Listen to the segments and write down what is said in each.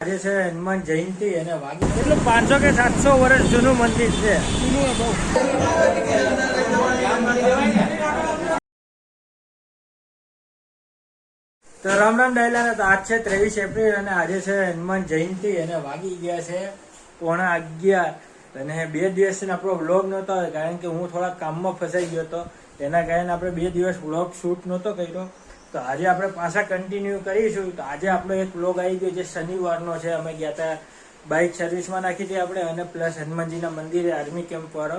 આજે છે હનુમાન જયંતિ અને વાગી એટલું પાંચસો કે સાતસો વર્ષ જૂનું મંદિર છે. તો રામ રામ ડાયલા તો આજ છે ત્રેવીસ એપ્રિલ અને આજે છે હનુમાન જયંતિ અને વાગી ગયા છે પોણા અગિયાર. અને બે દિવસથી આપણો વ્લોગ નહોતો કારણ કે હું થોડા કામમાં ફસાઈ ગયો હતો. એના કારણે આપણે બે દિવસ વ્લોગ શૂટ નહોતો કર્યો. તો આજે આપણે પાછા કન્ટિન્યુ કરીશું. તો આજે આપણો એક બ્લોગ આવી ગયો જે શનિવારનો છે. અમે ગયા હતા બાઇક સર્વિસમાં નાખી હતી આપણે અને પ્લસ હનુમાનજીના મંદિરે આર્મી કેમ્પ પર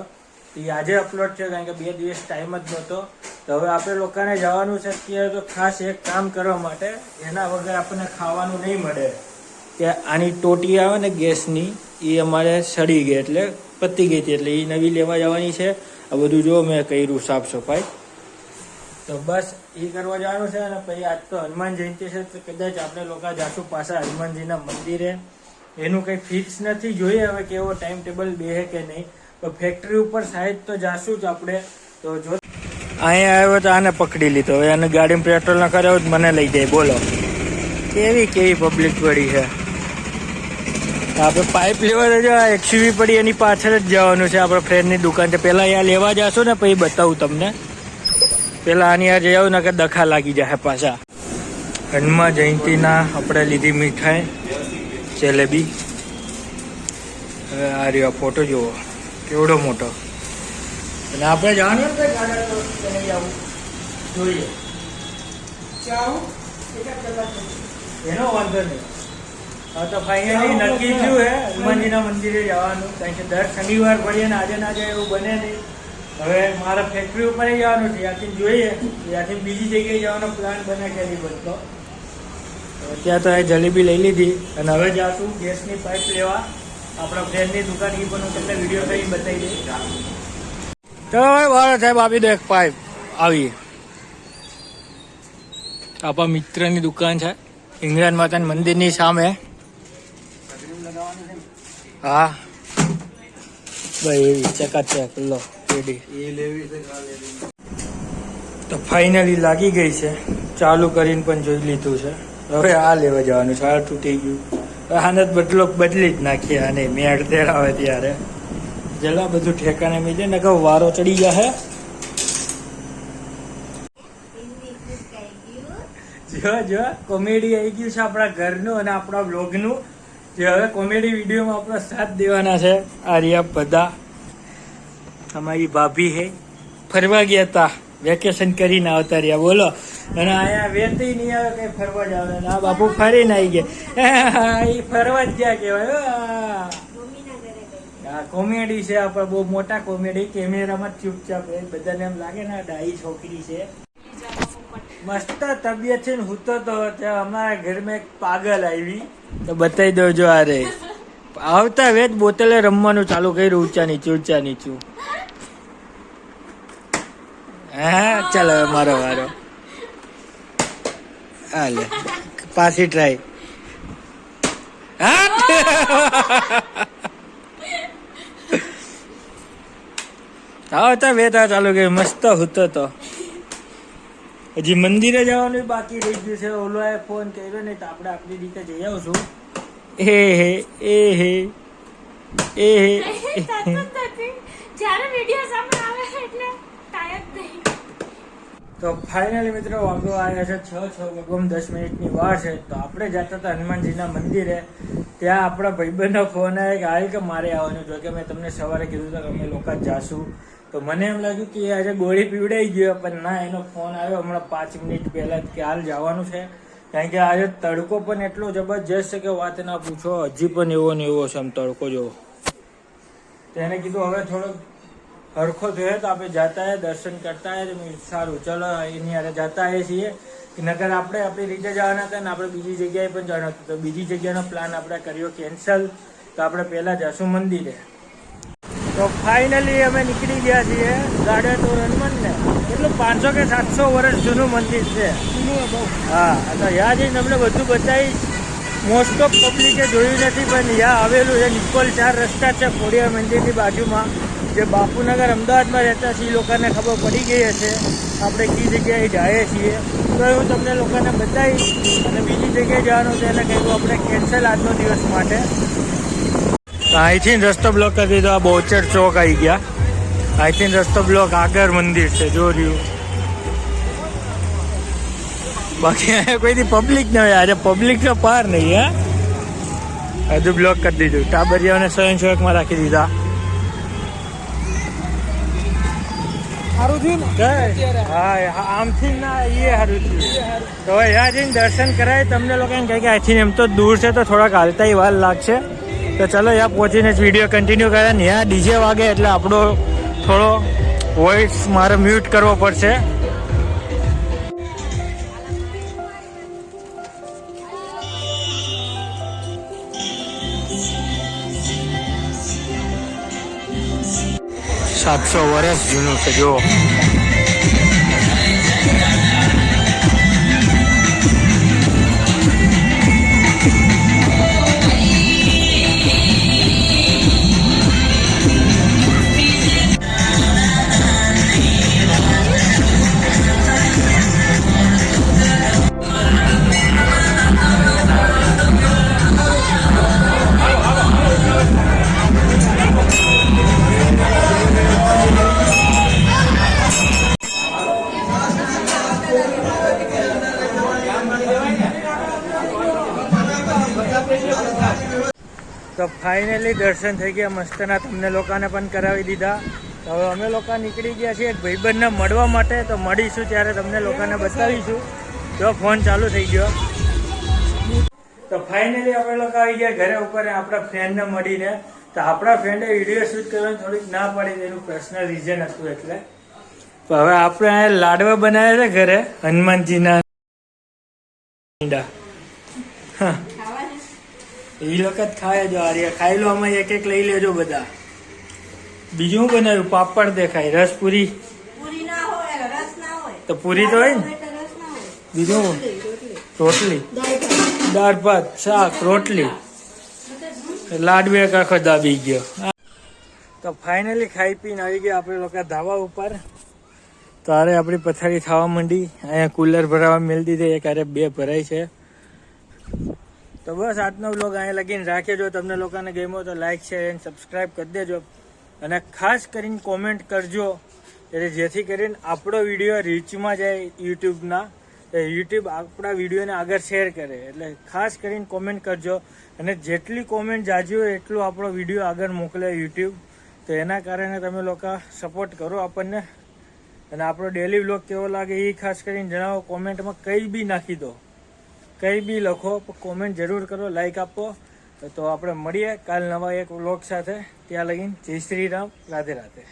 તો એ આજે અપલોડ છે કારણ કે બે દિવસ ટાઈમ જ નહોતો. તો હવે આપણે લોકોને જવાનું છે અત્યારે તો ખાસ એક કામ કરવા માટે. એના વગર આપણને ખાવાનું નહીં મળે. કે આની ટોટી આવે ને ગેસની, એ અમારે સડી ગઈ એટલે પતી ગઈ હતી. એટલે એ નવી લેવા જવાની છે. આ બધું જો મેં કર્યું સાફ સફાઈ. તો બસ એ કરવા જવાનું છે અને પછી આજ તો હનુમાન જયંતિ છે તો કદાચ આપણે લોકો જાશું પાછા હનુમાનજીના મંદિરે. એનું કંઈ ફિક્સ નથી, જોઈએ હવે કેવો ટાઈમ ટેબલ બે કે નહીં. તો ફેક્ટરી ઉપર સાહેબ તો જાશું જ આપણે. તો જો અહીંયા આવ્યો તો આને પકડી લીધો. હવે એને ગાડીમાં પેટ્રોલ ના કર્યો જ મને લઈ જાય. બોલો. કેવી કેવી પબ્લિક પડી છે? આપણે પાઇપ લેવા જો એક્સયુવી પડી, એની પાછળ જ જવાનું છે. આપણા ફ્રેન્ડની દુકાન છે. પહેલાં અહીંયા લેવા જશો ને, પછી બતાવું તમને. પેલા આની આ જઈ આવ્યું ને કે દખા લાગી જાય પાછા. હનુમા જયંતિના આપણે લીધી મીઠાઈ જલેબી. હવે આ રહ્યો ફોટો જુઓ. કેવડો મોટો. અને આપણે જવાનું ને આવું જોઈએ. એનો વાંધો નહીં. તો ફાઇનલી નક્કી થયું હે. હનુમાનજીના મંદિરે જવાનું. કારણ કે દર શનિવાર ભરીએ ને આજે ના જાય એવું બને નહીં. હવે મારા ફેક્ટરી ઉપર જવાનું છે. ત્યાંથી જોઈએ. ત્યાંથી બીજી જગ્યાએ જવાનો પ્લાન બને કે નહીં બનતો ત્યાં તો એ જલેબી લઈ લીધી અને હવે જાશું ગેસની પાઇપ લેવા. આપણા ફ્રેન્ડની દુકાન એ પણ હું તમને વીડિયો કરી બતાવી દઈશ. ચલો ભાઈ બહાર સાહેબ, આપી દો એક પાઇપ આવી આપણા મિત્રની દુકાન છે. ઇંગ્લેન્ડ માતાના મંદિરની સામે. હા. ભાઈ ચકાચક, લો. રેડી. તો ફાઇનલી લાગી ગઈ છે. ચાલુ કરીને પણ જોઈ લીધું છે. હવે આ લેવા જવાનું છે. આ તૂટી ગયું. આને બદલો બદલી જ નાખીએ આને. મેળ તેડાવે ત્યારે. જલા બધું ઠેકાણે મેં ને કહું વારો ચડી ગયા હે જો જો કોમેડી આવી ગયું છે આપણા ઘરનું અને આપણા બ્લોગનું જે હવે કોમેડી વિડીયોમાં આપણો સાથ દેવાના છે. આ રહ્યા બધા. અમારી ભાભી હે. ફરવા ગયા તા. વેકેશન કરીને આવતા રહ્યા. બોલો. અને અહીંયા વેતી નહીં આવે, કઈ ફરવા જ આવે. આ બાપુ ફરીને આવી ગયા. એ ફરવા જ ગયા કહેવાય. આ કોમેડી છે, આપણે બહુ મોટા કોમેડી. કેમેરામાં ચૂપચાપ રહે. બધાને એમ લાગે ને આ ડાઈ છોકરી છે. મસ્ત તબિયત છે ને, હું તો અમારા ઘરમાં એક પાગલ આવી. તો બતાવી દો જો આ રે આવતા વેત બોતલે રમવાનું ચાલુ કર્યું, ઊંચા નીચું ઊંચા નીચું. હા ચાલો, હવે મારો વારો. હાલે, પાછી ટ્રાય આવતા વેતા ચાલુ કર્યું, મસ્ત હતો તો. હજી મંદિરે જવાનું બાકી રહી ગયું છે ઓલો ફોન કર્યો ને તો આપણે આપણી રીતે જઈ આવશું. એ હે એ હે એ હે. જ્યારે વીડિયો સામે આવે એટલે ટાયર નહીં. તો ફાઇનલી મિત્રો વાગો આવ્યા છે. છ છ વાગોમ દસ મિનિટની વાર છે. તો આપણે જતા હતા હનુમાનજીના મંદિરે. ત્યાં આપણા ભાઈબંધનો ફોન આવ્યો કે હાલ કે મારે આવવાનું. જો કે મેં તમને સવારે કીધું હતું કે અમે લોકો જાશું. તો મને એમ લાગ્યું કે એ આજે ગોળી પીવડાઈ ગયો પણ ના એનો ફોન આવ્યો હમણાં પાંચ મિનિટ પહેલાં કે હાલ જવાનું છે. કારણ કે આજે તડકો પણ એટલો જબરજસ્ત છે કે વાત ના પૂછો, હજી પણ એવો ને એવો છે આમ તડકો જેવો. તેને કીધું, હવે થોડોક હરખો થયો તો આપણે જતા હે, દર્શન કરતા હે સારું, ચલો, એની હારે જતા હે છીએ. નગર આપણે આપણી રીતે જવાના હતા ને આપણે બીજી જગ્યાએ પણ જવાનું હતું. તો બીજી જગ્યાનો પ્લાન આપણે કર્યો કેન્સલ તો આપણે પહેલાં જશું મંદિરે. તો ફાઇનલી અમે નીકળી ગયા છીએ ગાર્ડન તો હનુમાન ને એટલું પાંચસો કે સાતસો વર્ષ જૂનું મંદિર છે. હા તો યા જઈને તમને બધું બતાવીશ. મોસ્ટ ઓફ પબ્લિકે જોયું નથી, પણ યા આવેલું છે નિકોલ ચાર રસ્તા છે ખોડિયાર મંદિરની બાજુમાં. જે બાપુનગર અમદાવાદમાં રહેતા છે, એ લોકોને ખબર પડી ગઈ હશે. આપણે કઈ જગ્યાએ જઈએ છીએ. તો હું તમને લોકોને બતાવીશ. અને બીજી જગ્યાએ જવાનું છે એટલે કહ્યું આપણે કેન્સલ આજનો દિવસ માટે. અહીંથી થિન રસ્તો બ્લોક કરી દીધો. આ બોચર ચોક આવી ગયા. અહીંથી જ રસ્તો બ્લોક આગળ મંદિર છે. જો રહ્યું. બાકી કોઈ કોઈથી પબ્લિક ન હોય. આજે પબ્લિક તો પાર નહીં હે? હજુ બ્લોક કરી દીધું. ટાબરિયાઓને સ્વયંસેવકમાં રાખી દીધા. આમથી ના એ સારું થયું. તો જઈને દર્શન કરાય. તમને લોકો એમ કહે કે અહીંથી એમ તો દૂર છે તો થોડાક હાલતા વાર લાગશે. તો ચલો ત્યાં પહોંચીને જ વીડિયો કન્ટિન્યુ કરે. ને ત્યાં ડીજે વાગે એટલે આપણો થોડો વોઇસ મારે મ્યુટ કરવો પડશે. સાતસો વર્ષ જૂનું છે, જુઓ. તો ફાઇનલી દર્શન થઈ ગયા. મસ્તના તમને લોકોને પણ કરાવી દીધા. તો હવે અમે લોકો નીકળી ગયા છીએ એક ભાઈબંધને મળવા માટે. તો મળીશું ત્યારે તમને લોકોને બતાવીશું. જો ફોન ચાલુ થઈ ગયો. તો ફાઇનલી આપણે લોકો આવી ગયા ઘરે ઉપર આપણા ફ્રેન્ડને મળીને. તો આપણા ફ્રેન્ડે વીડિયો શૂટ કરવાની થોડીક ના પાડી એનું પર્સનલ રીઝન હતું એટલે. તો હવે આપણે અહીંયા લાડવા બનાવ્યા છે ઘરે હનુમાનજીના હા. એ લોકો જ ખાય જો આર્યા ખાઈ લો અમે એક એક લઈ લેજો બધા. બીજું બનાવ્યું? પાપડ દેખાય. રસ પૂરી? તો પૂરી તો હોય ને? બીજું રોટલી દાળ ભાત. શાક રોટલી. લાડુ એક આખો દાબી ગયો. તો ફાઇનલી ખાઈ પીને આવી ગયા આપણે લોકો ધાબા ઉપર. તારે આપણી પથારી થવા માંડી. અહીંયા કુલર ભરાવા મેળ દીધી. એક આરે બે ભરાય છે. તો બસ આજનો બ્લોગ અહીંયા લગીને રાખીએ જો તમને લોકોને ગમ્યો તો લાઈક શેર એન્ડ સબસ્ક્રાઈબ કરી દેજો. અને ખાસ કરીને કોમેન્ટ કરજો. એટલે જેથી કરીને આપણો વીડિયો રીચમાં જાય યુટ્યુબના. એ યુટ્યુબ આપણા વિડીયોને આગળ શેર કરે. એટલે ખાસ કરીને કોમેન્ટ કરજો. અને જેટલી કોમેન્ટ જાજી હોય એટલું આપણો વીડિયો આગળ મોકલે યુટ્યુબ. તો એના કારણે તમે લોકો સપોર્ટ કરો આપણને. અને આપણો ડેલી બ્લોગ કેવો લાગે એ ખાસ કરીને જણાવો. કોમેન્ટમાં કંઈ બી નાખી દો. કંઈ બી લખો કોમેન્ટ જરૂર કરો લાઇક આપો. તો આપણે મળીએ કાલ નવા એક વ્લોગ સાથે. ત્યાં લગીને જય શ્રી રામ, રાધે રાધે.